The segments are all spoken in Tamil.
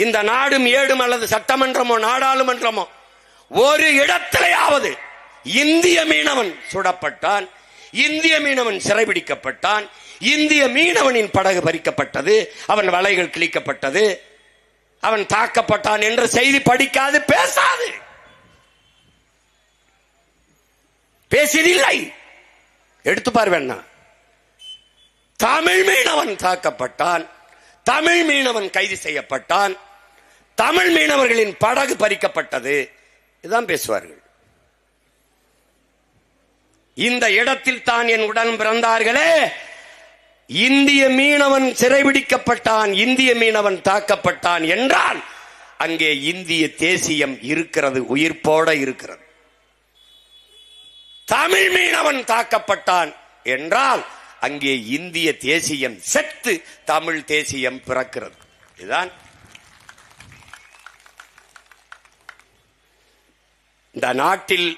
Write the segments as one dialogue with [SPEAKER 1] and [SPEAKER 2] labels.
[SPEAKER 1] இந்த நாடும் ஏடும் அல்லது சட்டமன்றமோ நாடாளுமன்றமோ ஒரு இடத்திலேயாவது இந்திய மீனவன் சுடப்பட்டான் இந்திய மீனவன் சிறைபிடிக்கப்பட்டான் இந்திய மீனவனின் படகு பறிக்கப்பட்டது அவன் வலைகள் கிழிக்கப்பட்டது அவன் தாக்கப்பட்டான் என்ற செய்தி படிக்காது பேசாது. பேசியதில்லை. எடுத்து பார்வேண்ணா தமிழ் மீனவன் தாக்கப்பட்டான் தமிழ் மீனவன் கைது செய்யப்பட்டான் தமிழ் மீனவர்களின் படகு பறிக்கப்பட்டது. இதுதான் பேசுவார்கள். இந்த இடத்தில் தான் என் உடன் பிறந்தார்களே. இந்திய மீனவன் சிறைபிடிக்கப்பட்டான் இந்திய மீனவன் தாக்கப்பட்டான் என்றால் அங்கே இந்திய தேசியம் இருக்கிறது உயிர்ப்போட இருக்கிறது. தமிழ் மீனவன் தாக்கப்பட்டான் என்றால் அங்கே இந்திய தேசியம் செத்து தமிழ் தேசியம் பிறக்கிறது. இதுதான் இந்த நாட்டில்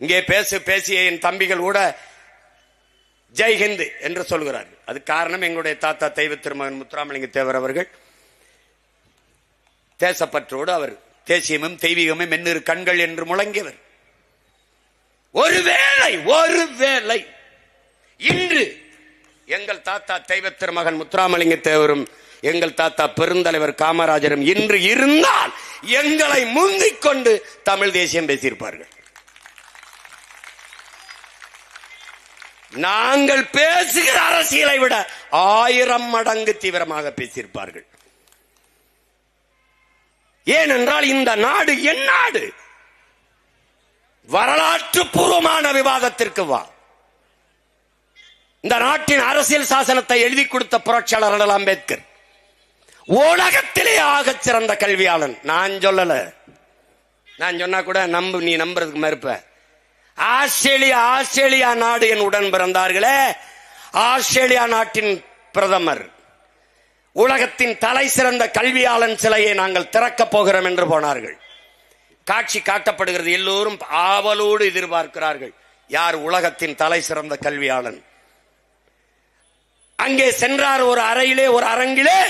[SPEAKER 1] இங்கே பேசு பேசிய என் தம்பிகள் கூட ஜெய்ஹிந்த் என்று சொல்கிறார்கள். அது காரணம் எங்களுடைய தாத்தா தெய்வ திருமகன் முத்துராமலிங்க தேவர் அவர்கள். தேசப்பற்றோடு அவர் தேசியமும் தெய்வீகமும் மென்னிரு கண்கள் என்று முழங்கியவர். ஒருவேளை ஒருவேளை இன்று எங்கள் தாத்தா தெய்வ திருமகன் முத்துராமலிங்க தேவரும் எங்கள் தாத்தா பெருந்தலைவர் காமராஜரும் இன்று இருந்தால் எங்களை முந்திக் கொண்டு தமிழ் தேசியம் பேசியிருப்பார்கள். நாங்கள் பேசுகிற அரசியலை விட ஆயிரம் மடங்கு தீவிரமாக பேசியிருப்பார்கள். ஏனென்றால் இந்த நாடு என் நாடு. வரலாற்று பூர்வமான விவாதத்திற்கு வா. இந்த நாட்டின் அரசியல் சாசனத்தை எழுதி கொடுத்த புரட்சியாளர் அடல் அம்பேத்கர். உலகத்திலே ஆக சிறந்த கல்வியாளன். நான் சொல்லல. நான் சொன்னா கூட நம்பு நீ நம்புறதுக்கு மறுப்ப. ஆஸ்திரேலியா ஆஸ்திரேலியா நாடு என் உடன் பிறந்தார்களே. ஆஸ்திரேலியா நாட்டின் பிரதமர். உலகத்தின் தலை சிறந்த கல்வியாளன் சிலையை நாங்கள் திறக்கப் போகிறோம் என்று போனார்கள். காட்சி காட்டப்படுகிறது. எல்லோரும் ஆவலோடு எதிர்பார்க்கிறார்கள். யார் உலகத்தின் தலை சிறந்த கல்வியாளன்? அங்கே சென்றார் ஒரு அறையிலே ஒரு அரங்கிலே.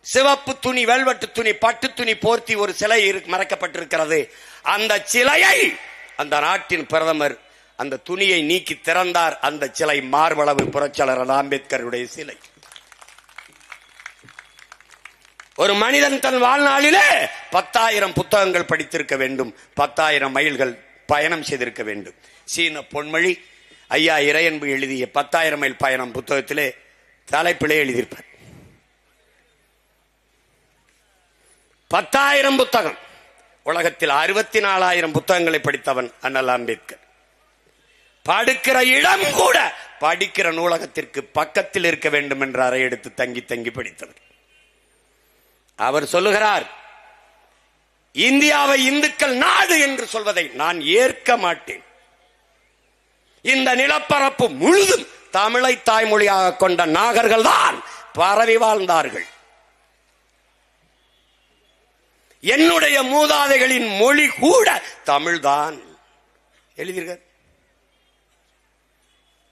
[SPEAKER 1] சிவப்பு துணி வெல்வெட்டு துணி பட்டு துணி போர்த்தி ஒரு சிலை மறைக்கப்பட்டிருக்கிறது. அந்த சிலையை அந்த நாட்டின் பிரதமர் அந்த துணியை நீக்கி திறந்தார். அந்த சிலை மார்பளவு புரட்சியாளர் அம்பேத்கருடைய சிலை. ஒரு மனிதன் தன் வாழ்நாளிலே பத்தாயிரம் புத்தகங்கள் படித்திருக்க வேண்டும். பத்தாயிரம் மைல்கள் பயணம் செய்திருக்க வேண்டும். சீன பொன்மொழி ஐயா இறையன்பு எழுதிய பத்தாயிரம் மைல் பயணம் புத்தகத்திலே தலைப்பிலே எழுதியிருப்பார். பத்தாயிரம் புத்தகம். உலகத்தில் அறுபத்தி நாலாயிரம் புத்தகங்களை படித்தவன் அண்ணல் அம்பேத்கர். படுக்கிற இடம் கூட படிக்கிற நூலகத்திற்கு பக்கத்தில் இருக்க வேண்டும் என்ற அறை எடுத்து தங்கி தங்கி படித்தவர். அவர் சொல்லுகிறார் இந்தியாவை இந்துக்கள் நாடு என்று சொல்வதை நான் ஏற்க மாட்டேன். இந்த நிலப்பரப்பு முழுதும் தமிழை தாய்மொழியாக கொண்ட நாகர்கள் தான் பரவி வாழ்ந்தார்கள். என்னுடைய மூதாதைகளின் மொழி கூட தமிழ்தான். எழுதியிருக்கார்.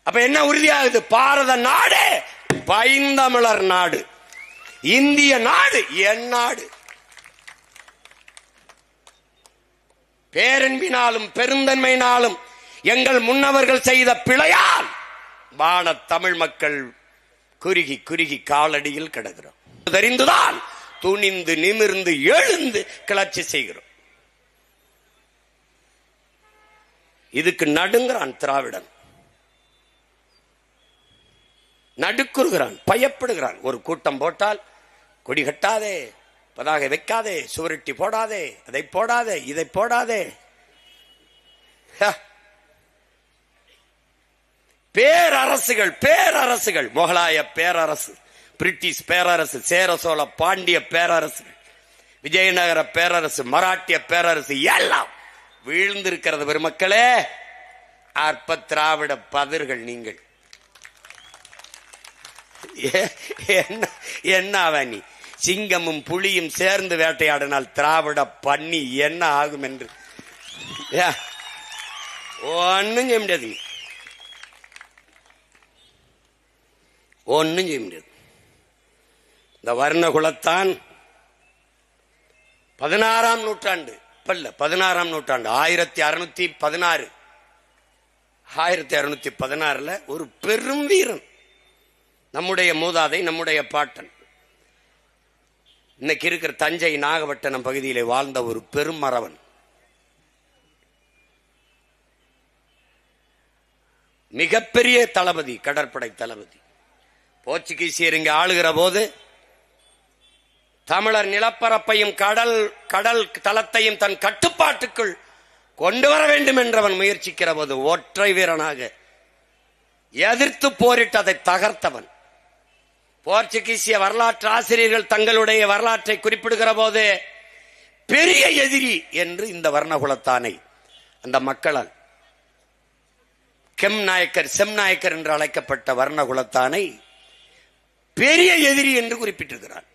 [SPEAKER 1] அப்ப என்ன உறுதியாகுது? பாரத நாடு பைந்தமிழர் நாடு இந்திய நாடு என் நாடு. பேரன்பினாலும் பெருந்தன்மையினாலும் எங்கள் முன்னவர்கள் செய்த பிழையால் வான தமிழ் மக்கள் குறுகி குறுகி காலடியில் கிடக்கிறோம். தெரிந்துதான் துணிந்து நிமிர்ந்து எழுந்து கிளர்ச்சி செய்கிறோம். இதுக்கு நடுங்கிறான் திராவிடன். நடுக்குறுகிறான் பயப்படுகிறான். ஒரு கூட்டம் போட்டால் கொடி கட்டாதே பதாகை வைக்காதே சுவரட்டி போடாதே அதை போடாதே இதை போடாதே. ஹ. பேரரசுகள் பேரரசுகள் முகலாய பேரரசு. பிரிட்டிஷ் பேரரசு சேர சோழ பாண்டிய பேரரசு விஜயநகர பேரரசு மராட்டிய பேரரசு எல்லாம் வீழ்ந்திருக்கிறது பெருமக்களே. அற்ப திராவிட பதிர்கள் நீங்கள். என்ன என்ன நீ சிங்கமும் புலியும் சேர்ந்து வேட்டையாடினால் திராவிட பண்ணி என்ன ஆகும் என்று? ஒன்னும் செய்ய முடியாது ஒன்னும் செய்ய முடியாது. இந்த வர்ணகுலத்தான் பதினாறாம் நூற்றாண்டு. இப்ப இல்ல பதினாறாம் நூற்றாண்டு. ஆயிரத்தி அறுநூத்தி பதினாறு. ஆயிரத்தி அறுநூத்தி பதினாறுல ஒரு பெரும் வீரன். நம்முடைய மூதாதை நம்முடைய பாட்டன். இன்னைக்கு இருக்கிற தஞ்சை நாகப்பட்டினம் பகுதியிலே வாழ்ந்த ஒரு பெரும் மரவன் மிகப்பெரிய தளபதி கடற்படை தளபதி. போர்ச்சுகீசியர் இங்கு ஆளுகிற போது தமிழர் நிலப்பரப்பையும் கடல் கடல் தளத்தையும் தன் கட்டுப்பாட்டுக்குள் கொண்டு வர வேண்டும் என்றவன் முயற்சிக்கிற போது ஒற்றை வீரனாக எதிர்த்து போரிட்டு அதை தகர்த்தவன். போர்ச்சுகீசிய வரலாற்று ஆசிரியர்கள் தங்களுடைய வரலாற்றை குறிப்பிடுகிற போது பெரிய எதிரி என்று இந்த வர்ணகுலத்தானை அந்த மக்களால் கெம் நாயக்கர் செம் நாயக்கர் என்று அழைக்கப்பட்ட வர்ணகுலத்தானை பெரிய எதிரி என்று குறிப்பிட்டிருக்கிறார்.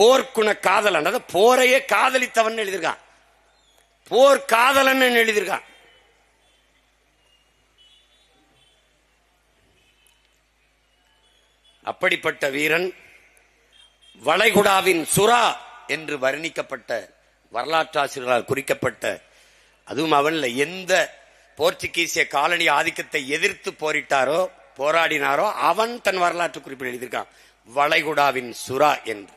[SPEAKER 1] போர்க்குண காதலன் அதாவது போரையே காதலித்தவன் எழுதியிருக்கான். போர் காதலன் எழுதியிருக்கான். அப்படிப்பட்ட வீரன் வளைகுடாவின் சுறா என்று வர்ணிக்கப்பட்ட வரலாற்றாசிரியர்களால் குறிக்கப்பட்ட அதுவும் அவன்ல எந்த போர்ச்சுகீசிய காலனி ஆதிக்கத்தை எதிர்த்து போரிட்டாரோ போராடினாரோ அவன் தன் வரலாற்று குறிப்பில் எழுதியிருக்கான். வளைகுடாவின் சுறா என்று.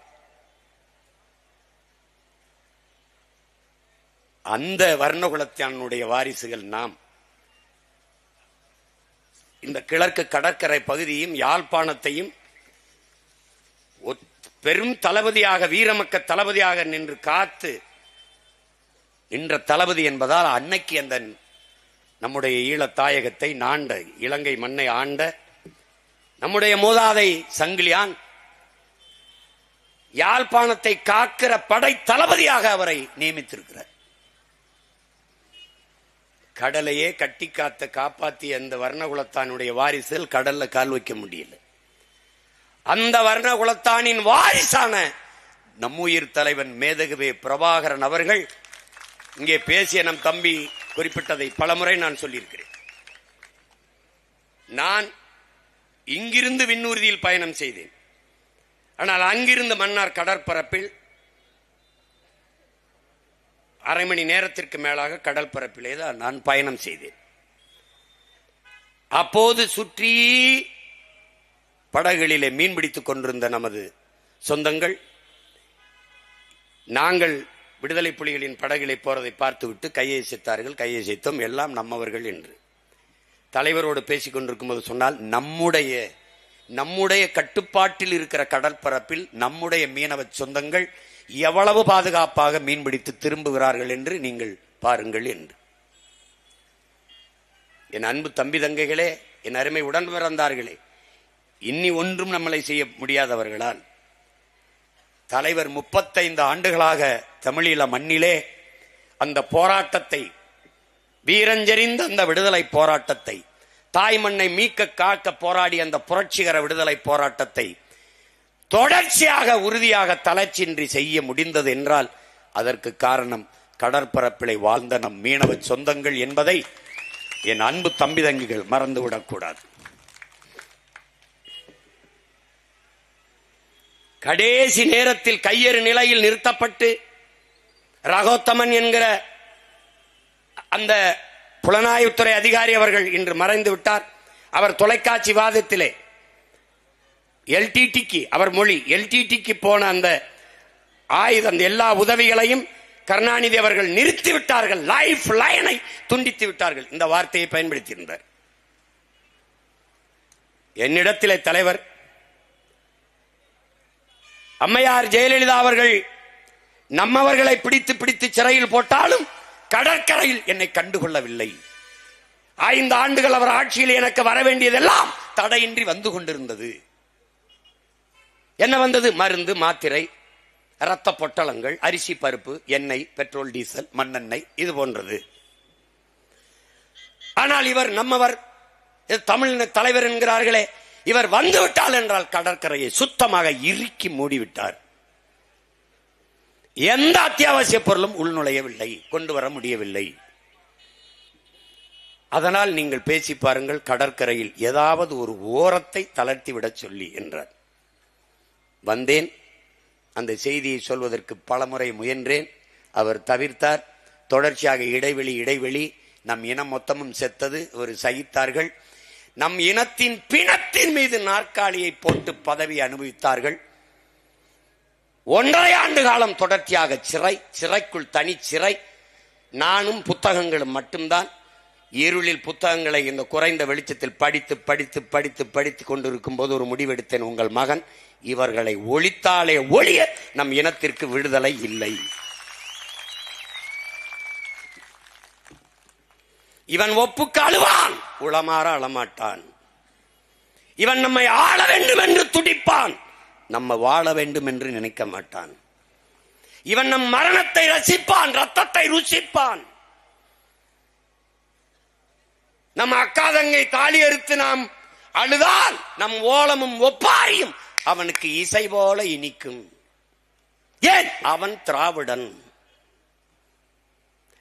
[SPEAKER 1] அந்த வர்ணகுலத்தானுடைய வாரிசுகள் நாம். இந்த கிழக்கு கடற்கரை பகுதியும் யாழ்ப்பாணத்தையும் பெரும் தளபதியாக வீரமக்க தளபதியாக நின்று காத்து நின்ற தளபதி என்பதால் அன்னைக்கு அந்த நம்முடைய ஈழத்தாயகத்தை நாண்ட இலங்கை மண்ணை ஆண்ட நம்முடைய மூதாதை சங்கிலியான் யாழ்ப்பாணத்தை காக்கிற படை தளபதியாக அவரை நியமித்திருக்கிறார். கடலையே கட்டி காத்த காப்பாத்திய அந்த வர்ணகுலத்தானுடைய வாரிசுகள் கடல்ல கால் வைக்க முடியல. அந்த வர்ணகுலத்தானின் வாரிசான நம்முயிர் தலைவன் மேதகுவே பிரபாகரன் அவர்கள் இங்கே பேசிய நம் தம்பி குறிப்பிட்டதை பலமுறை நான் சொல்லியிருக்கிறேன். நான் இங்கிருந்து விண்ணூர்தியில் பயணம் செய்தேன். ஆனால் அங்கிருந்து மன்னார் கடற்பரப்பில் அரை மணி நேரத்திற்கு மேலாக கடல் பரப்பிலே தான் நான் பயணம் செய்தேன். அப்போது சுற்றி படகுகளிலே மீன் பிடித்துக் கொண்டிருந்த நமது சொந்தங்கள் நாங்கள் விடுதலை புலிகளின் படகிலே போறதை பார்த்துவிட்டு கையை செய்தார்கள் கையை செய்தோம் எல்லாம் நம்மவர்கள் என்று. தலைவரோடு பேசிக் கொண்டிருக்கும் போது சொன்னால் நம்முடைய நம்முடைய கட்டுப்பாட்டில் இருக்கிற கடற்பரப்பில் நம்முடைய மீனவ சொந்தங்கள் எவ்வளவு பாதுகாப்பாக மீன்பிடித்து திரும்புகிறார்கள் என்று நீங்கள் பாருங்கள் என்று. என் அன்பு தம்பி தங்கைகளே என் அருமை உடன் பிறந்தார்களே இன்னி ஒன்றும் நம்மளை செய்ய முடியாதவர்களால் தலைவர் முப்பத்தைந்து ஆண்டுகளாக தமிழீழ மண்ணிலே அந்த போராட்டத்தை வீரஞ்செறிந்த அந்த விடுதலை போராட்டத்தை தாய் மண்ணை மீட்க காக்க போராடி அந்த புரட்சிகர விடுதலை போராட்டத்தை தொடர்ச்சியாக உறுதியாக தளர்ச்சியின்றி செய்ய முடிந்தது என்றால் அதற்கு காரணம் கடற்பரப்பிலை வாழ்ந்த நம் மீனவ சொந்தங்கள் என்பதை என் அன்பு தம்பிதங்கிகள் மறந்துவிடக்கூடாது கடைசி நேரத்தில் கையெறு நிலையில் நிறுத்தப்பட்டு ரகோத்தமன் என்கிற அந்த புலனாய்வுத்துறை அதிகாரி அவர்கள் இன்று மறைந்து விட்டார் அவர் தொலைக்காட்சி வாதத்திலே எல்டிடிக்கு அவர் மொழி எல்டிடிக்கு போன அந்த ஆயுத அந்த எல்லா உதவிகளையும் கருணாநிதி அவர்கள் நிறுத்தி விட்டார்கள். லைஃப் லைனை துண்டித்து விட்டார்கள். இந்த வார்த்தையை பயன்படுத்தியிருந்தார். என்னிடத்திலே தலைவர் அம்மையார் ஜெயலலிதா அவர்கள் நம்மவர்களை பிடித்து பிடித்து சிறையில் போட்டாலும் கடற்கரையில் என்னை கண்டுகொள்ளவில்லை. ஐந்து ஆண்டுகள் அவர் ஆட்சியில் எனக்கு வர வேண்டியதெல்லாம் தடையின்றி வந்து கொண்டிருந்தது. என்ன வந்தது? மருந்து மாத்திரை இரத்த பொட்டலங்கள் அரிசி பருப்பு எண்ணெய் பெட்ரோல் டீசல் மண்ணெண்ணெய் இது போன்றது. ஆனால் இவர் நம்மவர் தமிழ் தலைவர் என்கிறார்களே இவர் வந்துவிட்டால் என்றால் கடற்கரையை சுத்தமாக இறுக்கி மூடிவிட்டார். எந்த அத்தியாவசிய பொருளும் உள்நுழையவில்லை கொண்டு வர முடியவில்லை. அதனால் நீங்கள் பேசி பாருங்கள் கடற்கரையில் ஏதாவது ஒரு ஓரத்தை தளர்த்திவிடச் சொல்லி என்றார். வந்தேன். அந்த செய்தியை சொல்வதற்கு பலமுறை முயன்றேன். அவர் தவிர்த்தார். தொடர்ச்சியாக இடைவெளி இடைவெளி. நம் இனம் மொத்தமும் செத்தது. ஒரு சகித்தார்கள். நம் இனத்தின் பிணத்தின் மீது நாற்காலியை போட்டு பதவி அனுபவித்தார்கள். ஒன்றரை ஆண்டு காலம் தொடர்ச்சியாக சிறை சிறைக்குள் தனி சிறை. நானும் புத்தகங்களும் மட்டும்தான். இருளில் புத்தகங்களை இந்த குறைந்த வெளிச்சத்தில் படித்து படித்து படித்து படித்து கொண்டிருக்கும் போது ஒரு முடிவெடுத்தேன். உங்கள் மகன் இவர்களை ஒழித்தாலே ஒழிய நம் இனத்திற்கு விடுதலை இல்லை. இவன் ஒப்புக்கு அழுவான் உளமாற அழமாட்டான். இவன் நம்மை ஆள வேண்டும் என்று துடிப்பான் நம்ம வாழ வேண்டும் என்று நினைக்க மாட்டான். இவன் நம் மரணத்தை ரசிப்பான் ரத்தத்தை ருசிப்பான். நம் அக்காதங்கை தாலி அறுத்து நாம் அழுதால் நம் ஓலமும் ஒப்பாரியும் அவனுக்கு இசை போல இனிக்கும். ஏன்? அவன் திராவிடன்.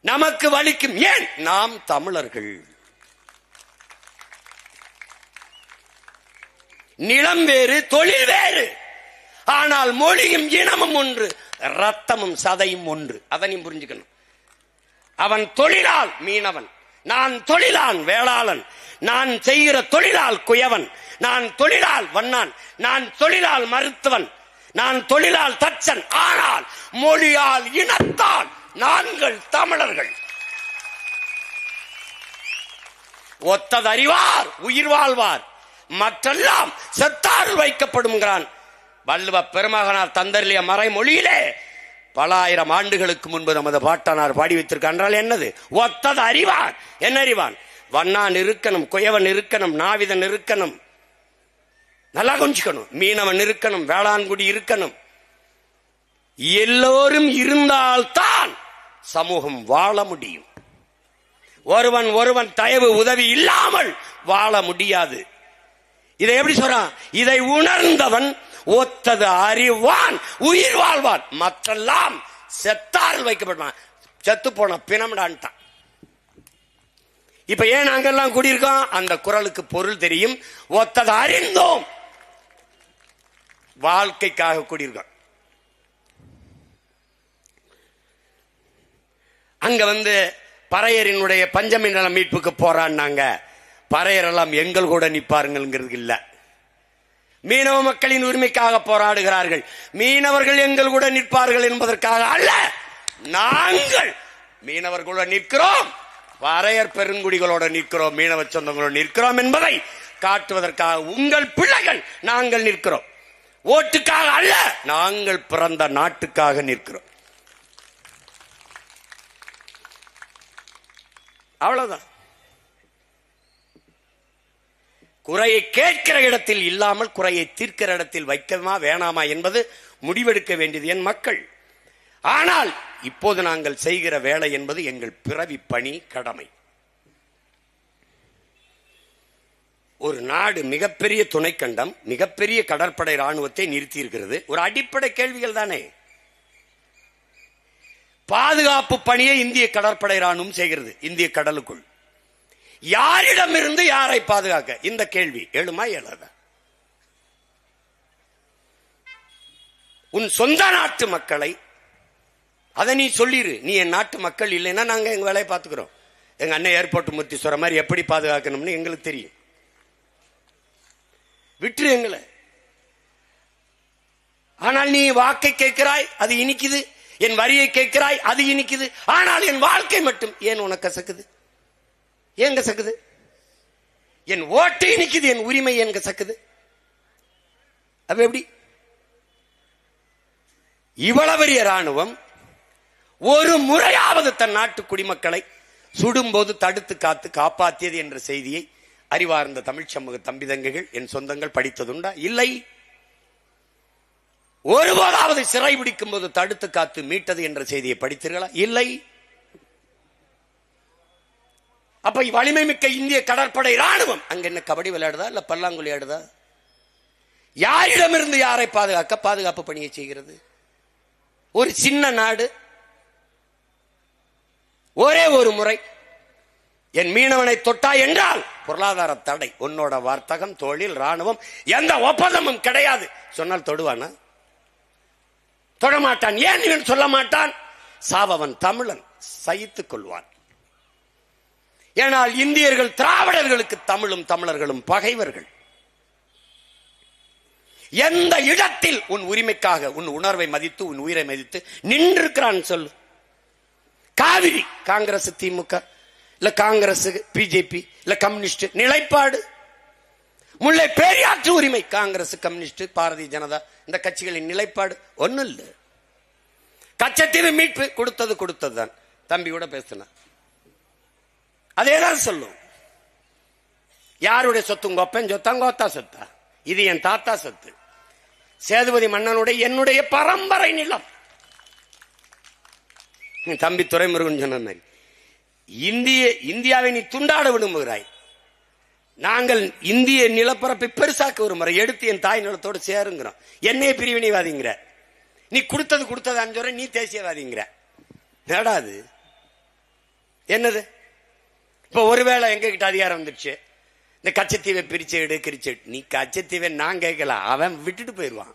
[SPEAKER 1] நமக்கு வலிக்கும். ஏன்? நாம் தமிழர்கள். நிலம் வேறு தொழில் வேறு. ஆனால் மொழியும் இனமும் ஒன்று ரத்தமும் சதையும் ஒன்று. அதனையும் புரிஞ்சுக்கணும். அவன் தொழிலால் மீனவன். நான் தொழிலான் வேளாளன். நான் செய்கிற தொழிலால் குயவன். நான் தொழிலால் வண்ணான். நான் தொழிலால் மருத்துவன். நான் தொழிலால் தச்சன். ஆனால் மொழியால் இனத்தால் நாங்கள் தமிழர்கள். ஒத்ததறிவார் உயிர் வாழ்வார். மற்றெல்லாம் செத்தாறு வைக்கப்படுங்கிறான் வள்ளுவ பெருமகனார் தந்தர்லிய மறைமொழியிலே பல ஆயிரம் ஆண்டுகளுக்கு முன்பு நமது பாட்டானார் பாடி வைத்திருக்கான்றால் என்னது? ஒத்தது அறிவான். என்ன அறிவான்? வண்ணான் இருக்கணும் குயவன் இருக்கணும் நாவிதன் இருக்கணும். நல்லா கொஞ்சிக்கணும் மீனவன் இருக்கணும் வேளாண்குடி இருக்கணும். எல்லோரும் இருந்தால்தான் சமூகம் வாழ முடியும். ஒருவன் ஒருவன் தயவு உதவி இல்லாமல் வாழ முடியாது. இதை எப்படி சொல்றான்? இதை உணர்ந்தவன் ஒத்தது அறிவான் உயிர் வாழ்வான். மற்றெல்லாம் செத்தால் வைக்கப்படுவான். செத்து போன பிணம்டான்ட்டான். இப்ப ஏன் நாங்கெல்லாம் கூடியிருக்கோம்? அந்த குரலுக்கு பொருள் தெரியும். ஒத்தது அறிந்தோம். வாழ்க்கைக்காக கூடியிருக்கோம். அங்க வந்து பறையரினுடைய பஞ்சமி நல மீட்புக்கு போறான்னாங்க. பறையரெல்லாம் எங்கள் கூட நிப்பாருங்கிறது இல்லை. மீனவ மக்களின் உரிமைக்காக போராடுகிறார்கள். மீனவர்கள் எங்கள் கூட நிற்பார்கள் என்பதற்காக அல்ல நாங்கள் மீனவர்களோட நிற்கிறோம். வரையர் பெருங்குடிகளோட நிற்கிறோம் மீனவ சொந்தங்களோட நிற்கிறோம் என்பதை காட்டுவதற்காக உங்கள் பிள்ளைகள் நாங்கள் நிற்கிறோம். ஓட்டுக்காக அல்ல நாங்கள் பிறந்த நாட்டுக்காக நிற்கிறோம். அவ்வளவுதான். குறையை கேட்கிற இடத்தில் இல்லாமல் குறையை தீர்க்கிற இடத்தில் வைக்கமா வேணாமா என்பது முடிவெடுக்க வேண்டியது என் மக்கள். ஆனால் இப்போது நாங்கள் செய்கிற வேலை என்பது எங்கள் பிறவி பணி கடமை. ஒரு நாடு மிகப்பெரிய துணைக்கண்டம் மிகப்பெரிய கடற்படை ராணுவத்தை நிறுத்தி இருக்கிறது ஒரு அடிப்படை கேள்விகள் தானே. பாதுகாப்பு பணியை இந்திய கடற்படை ராணுவம் செய்கிறது இந்திய கடலுக்குள். யாரிடமிருந்து யாரை பாதுகாக்க? இந்த கேள்வி. எழுமா எழாத? உன் சொந்த நாட்டு மக்களை அதை நீ சொல்லிரு. நீ என் நாட்டு மக்கள் இல்லைன்னா நாங்க எங்க வேலையை பார்த்துக்கிறோம். எங்க அண்ணன் ஏர்போர்ட் மூர்த்தி சொல்ற மாதிரி எப்படி பாதுகாக்கணும்னு எங்களுக்கு தெரியும். விட்டுரு எங்களை. ஆனால் நீ வாக்கை கேட்கிறாய் அது இனிக்குது. என் வரியை கேட்கிறாய் அது இனிக்குது. ஆனால் என் வாழ்க்கை மட்டும் ஏன் உனக்கு கசக்குது? ஏங்க சக்குது? என் ஓட்டை நிற்குது என் உரிமை ஏன் சக்குது? அப்ப எப்படி? இவ்வளவு பெரிய ராணுவம் ஒரு முறையாவது தன் நாட்டு குடிமக்களை சுடும்போது தடுத்து காத்து காப்பாற்றியது என்ற செய்தியை அறிவார்ந்த தமிழ் சமூக தம்பிதங்கைகள் என் சொந்தங்கள் படித்ததுண்டா? இல்லை. ஒருபோதாவது சிறை பிடிக்கும் போது தடுத்து காத்து மீட்டது என்ற செய்தியை படித்தீர்களா? இல்லை. அப்ப வலிமை மிக்க இந்திய கடற்படை ராணுவம் அங்க என்ன கபடி விளையாடுதா? இல்ல பல்லாங்குழி ஆடுதா? யாரிடமிருந்து யாரை பாதுகாக்க பாதுகாப்பு பணியை செய்கிறது? ஒரு சின்ன நாடு ஒரே ஒரு முறை. என் மீனவனை தொட்டா என்றால் பொருளாதார தடை. உன்னோட வர்த்தகம் தொழில் ராணுவம் எந்த ஒப்பந்தமும் கிடையாது. சொன்னால் தொடுவானா? தொடமாட்டான் ஏன் இவன் சொல்ல மாட்டான்? சாவவன் தமிழன் சகித்துக் கொள்வான். ஏனால் இந்தியர்கள் திராவிடர்களுக்கு தமிழும் தமிழர்களும் பகைவர்கள். எந்த இடத்தில் உன் உரிமைக்காக உன் உணர்வை மதித்து உன் உயிரை மதித்து நின்றிருக்கிறான் சொல்லு. காவிரி காங்கிரஸ் திமுக இல்ல காங்கிரஸ் பிஜேபி இல்ல கம்யூனிஸ்ட் நிலைப்பாடு. முல்லை பெரியாற்று உரிமை காங்கிரஸ் கம்யூனிஸ்ட் பாரதிய ஜனதா இந்த கட்சிகளின் நிலைப்பாடு. ஒண்ணும் இல்ல. கச்சத்தீவு மீட்பு கொடுத்தது கொடுத்தது தான் தம்பி கூட அதே தான் சொல்லும். யாருடைய சொத்து உங்க ஒப்பன் சொத்தா கோத்தா சொத்தா? இது என் தாத்தா சொத்து. சேதுபதி மன்னனுடைய என்னுடைய பரம்பரை நிலம். என் தம்பி துரைமுருகன் சொன்ன மாதிரி. இந்திய இந்தியாவை நீ துண்டாட விரும்புகிறாய். நாங்கள் இந்திய நிலப்பரப்பை பெருசாக்க ஒரு முறை எடுத்து என் தாய் நிலத்தோடு சேருங்கிறோம். என்னைய பிரிவினைவாதிங்கிற. நீ கொடுத்தது கொடுத்தது சொல்ற நீ தேசியவாதிங்கிற. என்னடா என்னது? இப்போ ஒருவேளை எங்ககிட்ட அதிகாரம் வந்துடுச்சு இந்த கச்சத்தீவை பிரிச்சு எடு கிரிச்சு நீ கச்சத்தீவை நான் கேட்கல. அவன் விட்டுட்டு போயிடுவான்.